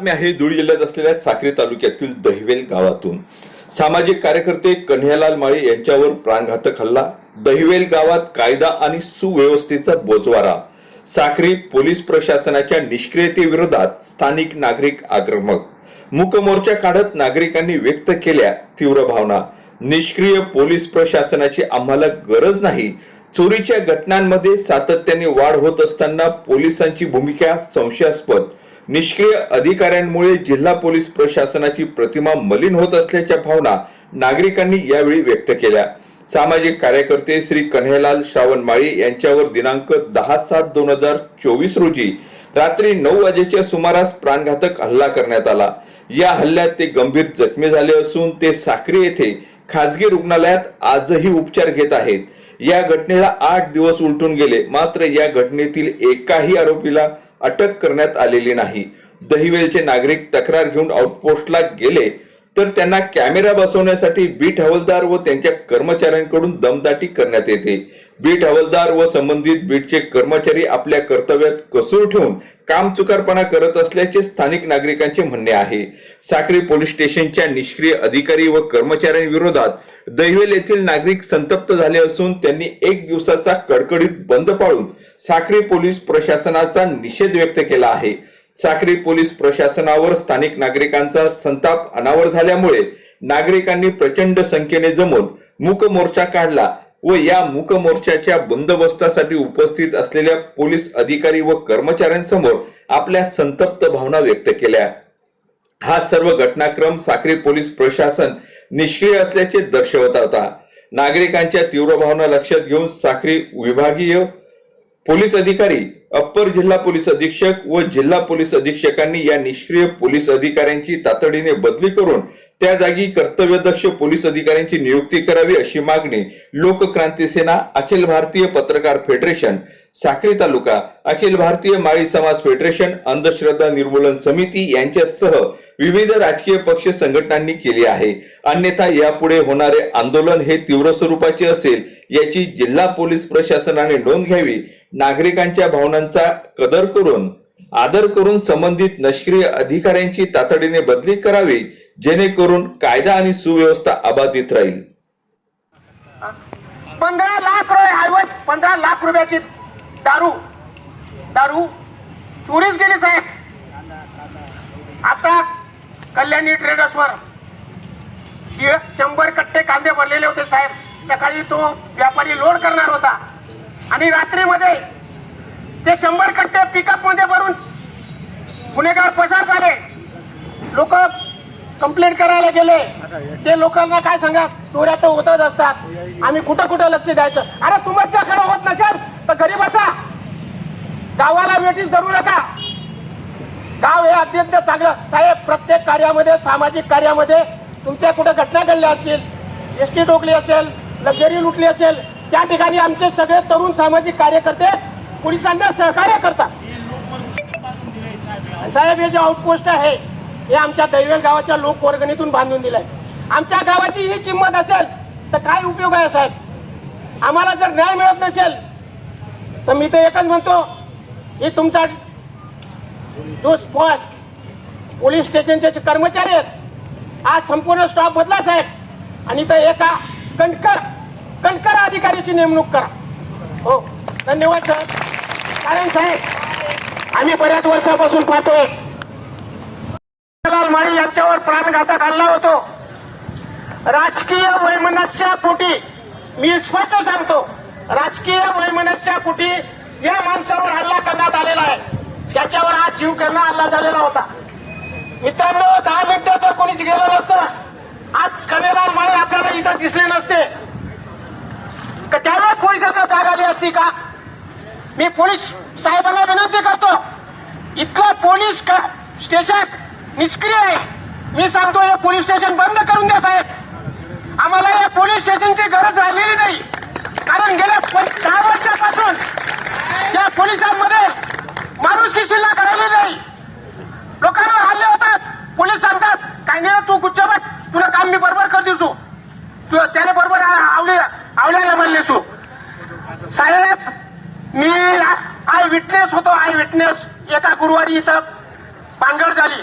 बातमी आहे धुळे जिल्ह्यात असलेल्या साक्री तालुक्यातील दहिवेल गावातून. सामाजिक कार्यकर्ते कन्हैयालाल माळी यांच्यावर प्राणघातक हल्ला दहिवेल गावात कायदा आणि सुव्यवस्थेचा बोजवारा साक्री पोलीस प्रशासनाच्या निष्क्रियतेविरोधात स्थानिक नागरिक आक्रमक मुकमोर्चा काढत नागरिकांनी व्यक्त केल्या तीव्र भावना निष्क्रिय पोलीस प्रशासनाची आम्हाला गरज नाही चोरीच्या घटनांमध्ये सातत्याने वाढ होत असताना पोलिसांची भूमिका संशयास्पद निष्क्रिय अधिकाऱ्यांमुळे जिल्हा पोलीस प्रशासनाची प्रतिमा मलिन होत असल्याच्या भावना नागरिकांनी यावेळी व्यक्त केल्या. सामाजिक कार्यकर्ते श्री कन्हैलाल श्रावण माळी यांच्यावर दिनांक दहा सात दोन हजार चोवीस रोजी रात्री नऊ वाजेच्या सुमारास प्राणघातक हल्ला करण्यात आला. या हल्ल्यात ते गंभीर जखमी झाले असून ते साक्री येथे खाजगी रुग्णालयात आजही उपचार घेत आहेत. या घटनेला आठ दिवस उलटून गेले. मात्र या घटनेतील एकाही आरोपीला अटक करण्यात आलेली नाही. दहिवेलचे नागरिक तक्रार घेऊन आउटपोस्टला गेले. तर त्यांना कॅमेरा बसवण्यासाठी बीट हवालदार व त्यांच्या कर्मचाऱ्यांकडून दमदाटी करण्यात येते. बीट हवालदार व संबंधित बीटचे कर्मचारी आपल्या कर्तव्यात कसूर ठेवून काम चुकारपणा करत असल्याचे स्थानिक नागरिकांचे म्हणणे आहे. साक्री पोलीस स्टेशनच्या निष्क्रिय अधिकारी व कर्मचाऱ्यांविरोधात दहिवेल येथील नागरिक संतप्त झाले असून त्यांनी एक दिवसाचा कडकडीत बंद पाळून साक्री पोलीस प्रशासनाचा निषेध व्यक्त केला आहे. साक्री पोलीस प्रशासनावर स्थानिक नागरिकांचा संताप अनावर झाल्यामुळे नागरिकांनी प्रचंड संख्येने जमून मूक मोर्चा काढला व या मूक मोर्चाच्या बंदोबस्तासाठी उपस्थित असलेल्या पोलीस अधिकारी व कर्मचाऱ्यांसमोर आपल्या संतप्त भावना व्यक्त केल्या. हा सर्व घटनाक्रम साक्री पोलीस प्रशासन निष्क्रिय असल्याचे दर्शवत होता. नागरिकांच्या तीव्र भावना लक्षात घेऊन साक्री विभागीय पोलीस अधिकारी अप्पर जिल्हा पोलीस अधीक्षक व जिल्हा पोलीस अधीक्षकांनी या निष्क्रिय पोलीस अधिकाऱ्यांची तातडीने बदली करून त्या जागी कर्तव्यदक्ष पोलीस अधिकाऱ्यांची नियुक्ती करावी अशी मागणी लोकक्रांती सेना अखिल भारतीय पत्रकार फेडरेशन साखरी तालुका अखिल भारतीय माळी समाज फेडरेशन अंधश्रद्धा निर्मूलन समिती यांच्यासह विविध राजकीय पक्ष संघटनांनी केली आहे. अन्यथा यापुढे होणारे आंदोलन हे तीव्र स्वरूपाचे असेल याची जिल्हा पोलीस प्रशासनाने नोंद घ्यावी नागरिकांच्या भावनांचा कदर करून आदर करून संबंधित निष्क्रिय अधिकाऱ्यांची तातडीने बदली करावी जेणेकरून कायदा आणि सुव्यवस्था अबाधित राहील. पंधरा लाख रुपये ऐवज पंधरा लाख रुपयाची दारू दारू चोरीच गेली साहेब. आता कल्याणी ट्रेडर्सवर शंभर कट्टे कांदे भरलेले होते साहेब. सकाळी तो व्यापारी लोड करणार होता. आणि रात्रीमध्ये ते शंभर कट्टे पिकअपमध्ये भरून गुन्हेगार पसार झाले. लोक कंप्लेंट करायला गेले. ते लोकांना काय सांगा? चोऱ्या तर होतच असतात. आम्ही कुठं कुठं लक्ष द्यायचं? अरे तुमच्याकडे होत नसेल तर घरी बसा. गावाला वेटीस धरू नका. गाव हे अत्यंत चांगलं. साहेब प्रत्येक कार्यामध्ये सामाजिक कार्यामध्ये तुमच्या कुठं घटना घडल्या असतील एस टी टोकली असेल लक्झरी लुटली असेल त्या ठिकाणी आमचे सगळे तरुण सामाजिक कार्यकर्ते पोलिसांना सहकार्य करतात. साहेब हे जे आउटपोस्ट आहे हे आमच्या दैवेल गावाच्या लोकवर्गणीतून बांधून दिलंय. आमच्या गावाची ही किंमत असेल तर काय उपयोग आहे साहेब? आम्हाला जर न्याय मिळत नसेल तर मी तर एकच म्हणतो की तुमचा जो बॉस पोलीस स्टेशनचे जे कर्मचारी आहेत आज संपूर्ण स्टॉप बदला साहेब. आणि तर एका कणकर कणकर अधिकाऱ्याची नेमणूक करा. हो धन्यवाद सर कारण साहेब आम्ही बऱ्याच वर्षापासून पाहतोय जवाहरलाल माळी यांच्यावर प्राणघातक हल्ला होतो. राजकीय वैमनस्या पोटी मी स्पष्ट सांगतो राजकीय वैमनस्या पोटी या माणसावर हल्ला करण्यात आलेला आहे. त्याच्यावर आज जीव करणं हल्ला झालेला होता. मित्रांनो दहा मिनिटं तर कोणीच गेलं नसतं. आज कनेलाल माळे आपल्याला इथं दिसले नसते. का त्यावेळेस पोलिसांना जाग आली असती का? मी पोलीस साहेबांना विनंती करतो इथलं पोलीस स्टेशन निष्क्रिय आहे. मी सांगतो हे पोलीस स्टेशन बंद करून द्या साहेब. आम्हाला या पोलीस स्टेशनची गरज राहिलेली नाही. कारण गेल्या दहा वर्षापासून या पोलिसांमध्ये माणूस शिल्लक राहिली नाही. लोकांवर हल्ले होतात. पोलीस सांगतात काही नाही तू गुच्छ बघ तुला काम मी बरोबर कर दिसू तू त्याने बरोबर आवली आवल्याला म्हणले तू. साहेब मी आय विटनेस होतो आय विटनेस. एका गुरुवारी इथं भानगड झाली.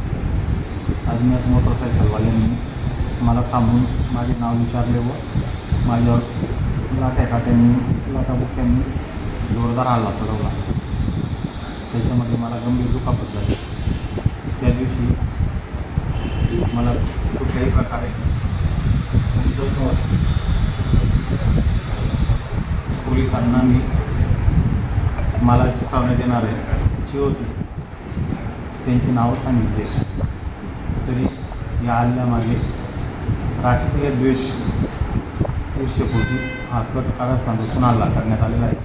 अज्ञात मोटरसायकलवाल्यांनी मला थांबून माझे नाव विचारले व माझ्यावर लाट्या काट्यांनी लाटाबुक्यांनी जोरदार हल्ला चढवला. त्याच्यामध्ये मला गंभीर दुखापत झाली. त्या दिवशी मला कुठल्याही प्रकारे पोलिसांना मी मला चिथावण्यात येणारे जी होती त्यांची नावं सांगितली. तरी या हल्ल्यामागे राजकीय द्वेष ईर्ष्यपोटी हा कट कारस्थान हल्ला करण्यात आलेला आहे?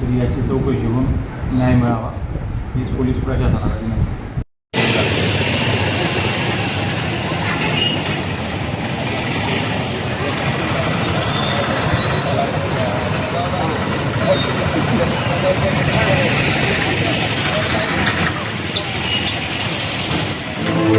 तरी याची चौकशी होऊन न्याय मिळावा हीच पोलीस प्रशासनाला विनंती.